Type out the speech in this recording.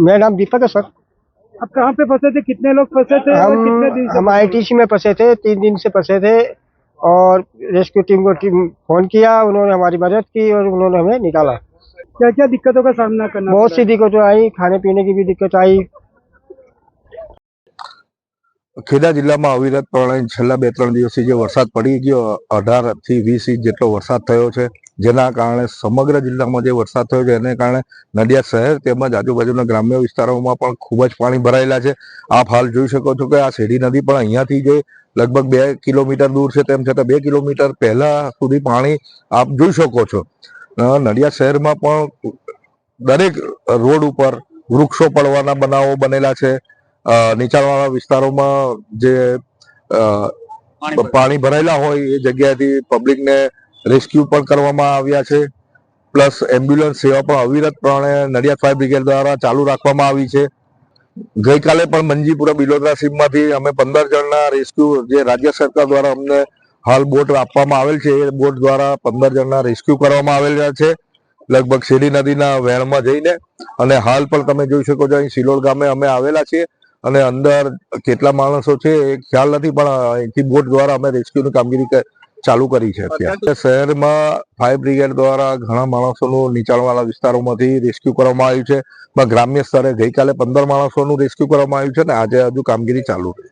मेरा नाम दीपक है सर आप कहाँ पे फंसे थे कितने लोग फंसे थे और कितने दिन हम से हम आईटीसी में फंसे थे तीन दिन से फंसे थे और रेस्क्यू टीम को टीम फोन किया उन्होंने हमारी मदद की और उन्होंने हमें निकाला क्या क्या दिक्कतों का सामना करना बहुत पड़ा? सी दिक्कतें आई खाने पीने की भी दिक्कत आई ખેડા જિલ્લામાં અવિરતપણે છેલ્લા બે ત્રણ દિવસથી જે વરસાદ પડી ગયો અઢાર થી વીસ ઇંચ જેટલો વરસાદ થયો છે જેના કારણે સમગ્ર જિલ્લામાં જે વરસાદ થયો છે એને કારણે નડિયાદ શહેર તેમજ આજુબાજુના ગ્રામ્ય વિસ્તારોમાં પણ ખૂબ જ પાણી ભરાયેલા છે. આપ હાલ જોઈ શકો છો કે આ શેરડી નદી પણ અહીંયાથી જે લગભગ બે કિલોમીટર દૂર છે તેમ છતાં બે કિલોમીટર પહેલા સુધી પાણી આપ જોઈ શકો છો. નડિયાદ શહેરમાં પણ દરેક રોડ ઉપર વૃક્ષો પડવાના બનાવો બનેલા છે. નીચાણવાળા વિસ્તારોમાં જે પાણી ભરાયેલા. હોય એ જગ્યાએથી પબ્લિકને રેસ્ક્યુ પણ કરવામાં આવ્યા છે. પ્લસ એમ્બ્યુલન્સ સેવા પણ અવિરતપણે નડિયાદ ફાયર બ્રિગેડ દ્વારા ચાલુ રાખવામાં આવી છે. ગઈકાલે પણ મંજીપુરા બિલોદરા સીમમાંથી અમે પંદર જણના રેસ્ક્યુ જે રાજ્ય સરકાર દ્વારા અમને હાલ બોટ આપવામાં આવેલ છે, એ બોટ દ્વારા પંદર જણના રેસ્ક્યુ કરવામાં આવેલા છે. લગભગ શેરી નદીના વહેણમાં જઈને અને હાલ પણ તમે જોઈ શકો છો, અહીં સિલોડ ગામે અમે આવેલા છીએ અને અંદર કેટલા માણસો છે એ ખ્યાલ નથી, પણ અહીંથી બોટ દ્વારા અમે રેસ્ક્યુની કામગીરી ચાલુ કરી છે અત્યારે. શહેરમાં ફાયર બ્રિગેડ દ્વારા ઘણા માણસોનું નીચાણવાળા વિસ્તારોમાંથી રેસ્ક્યુ કરવામાં આવ્યું છે. પણ ગ્રામ્ય સ્તરે ગઈકાલે પંદર માણસોનું રેસ્ક્યુ કરવામાં આવ્યું છે ને આજે હજુ કામગીરી ચાલુ છે.